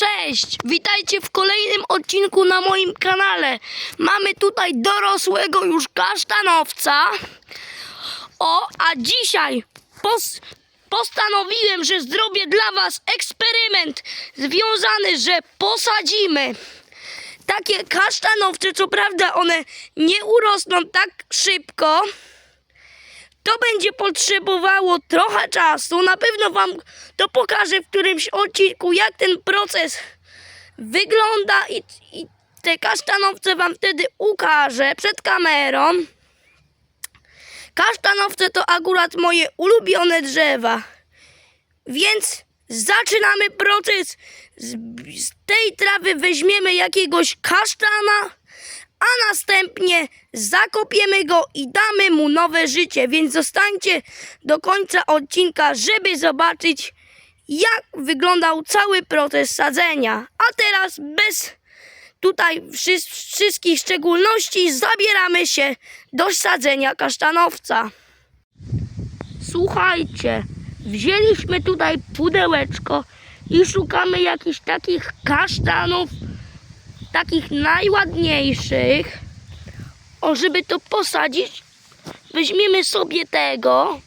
Cześć! Witajcie w kolejnym odcinku na moim kanale. Mamy tutaj dorosłego już kasztanowca. O, a dzisiaj pos postanowiłem, że zrobię dla Was eksperyment związany, że posadzimy takie kasztanowce. Co prawda one nie urosną tak szybko. To będzie potrzebowało trochę czasu. Na pewno Wam to pokażę w którymś odcinku, jak ten proces wygląda i, i te kasztanowce Wam wtedy ukażę przed kamerą. Kasztanowce to akurat moje ulubione drzewa. Więc zaczynamy proces. Z, z tej trawy weźmiemy jakiegoś kasztana, a następnie zakopiemy go i damy mu nowe życie. Więc zostańcie do końca odcinka, żeby zobaczyć, jak wyglądał cały proces sadzenia. A teraz bez tutaj wszy- wszystkich szczególności zabieramy się do sadzenia kasztanowca. Słuchajcie, wzięliśmy tutaj pudełeczko i szukamy jakichś takich kasztanów, takich najładniejszych. O, żeby to posadzić, weźmiemy sobie tego.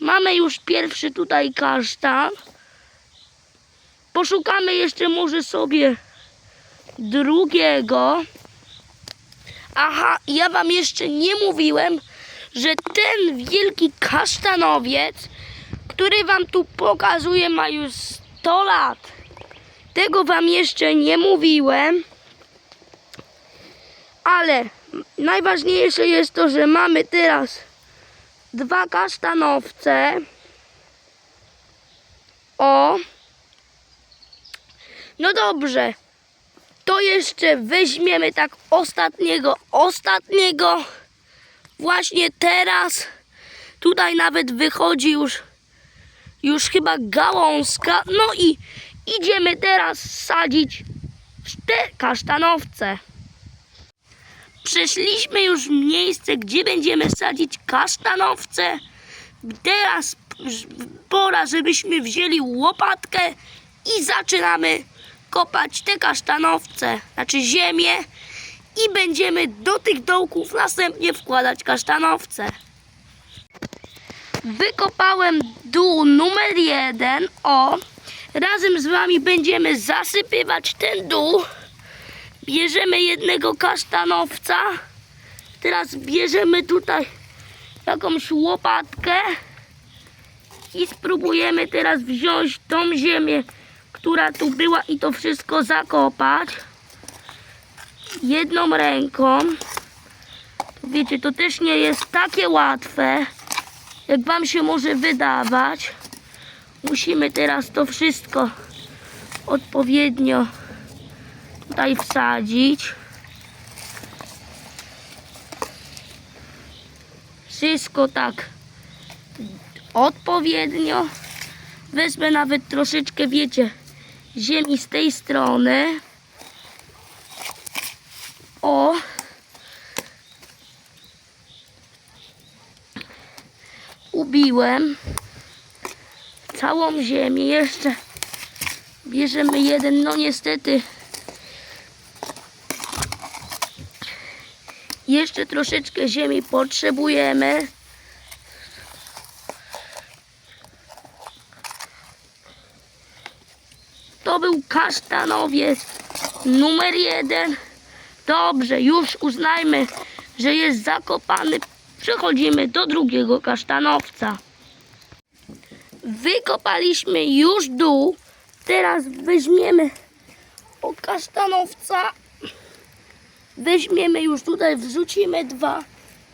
Mamy już pierwszy tutaj kasztan. Poszukamy jeszcze może sobie drugiego. Aha, ja wam jeszcze nie mówiłem, że ten wielki kasztanowiec, który wam tu pokazuję, ma już 100 lat. Tego wam jeszcze nie mówiłem. Ale najważniejsze jest to, że mamy teraz dwa kasztanowce. O. No dobrze. To jeszcze weźmiemy tak ostatniego, ostatniego. Właśnie teraz. Tutaj nawet wychodzi już, już chyba gałązka. No i idziemy teraz sadzić te kasztanowce. Przeszliśmy już miejsce, gdzie będziemy sadzić kasztanowce. Teraz pora, żebyśmy wzięli łopatkę i zaczynamy kopać te kasztanowce, znaczy ziemię i będziemy do tych dołków następnie wkładać kasztanowce. Wykopałem dół numer jeden. O, razem z wami będziemy zasypywać ten dół. Bierzemy jednego kasztanowca. Teraz bierzemy tutaj jakąś łopatkę i spróbujemy teraz wziąć tą ziemię, która tu była i to wszystko zakopać. Jedną ręką. Wiecie, to też nie jest takie łatwe, jak wam się może wydawać. Musimy teraz to wszystko odpowiednio tutaj wsadzić. Wszystko tak odpowiednio. Wezmę nawet troszeczkę, wiecie, ziemi z tej strony. O. Ubiłem całą ziemię. Jeszcze bierzemy jeden, no niestety Jeszcze troszeczkę ziemi potrzebujemy. To był kasztanowiec numer jeden. Dobrze, już uznajmy, że jest zakopany. Przechodzimy do drugiego kasztanowca. Wykopaliśmy już dół. Teraz weźmiemy o kasztanowca weźmiemy już tutaj, wrzucimy dwa.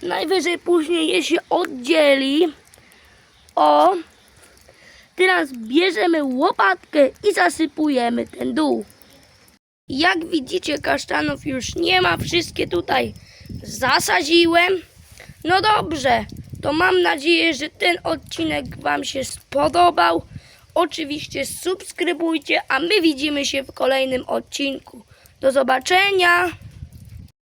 Najwyżej później je się oddzieli. O. Teraz bierzemy łopatkę i zasypujemy ten dół. Jak widzicie, kasztanów już nie ma. Wszystkie tutaj zasadziłem. No dobrze, to mam nadzieję, że ten odcinek Wam się spodobał. Oczywiście subskrybujcie, a my widzimy się w kolejnym odcinku. Do zobaczenia!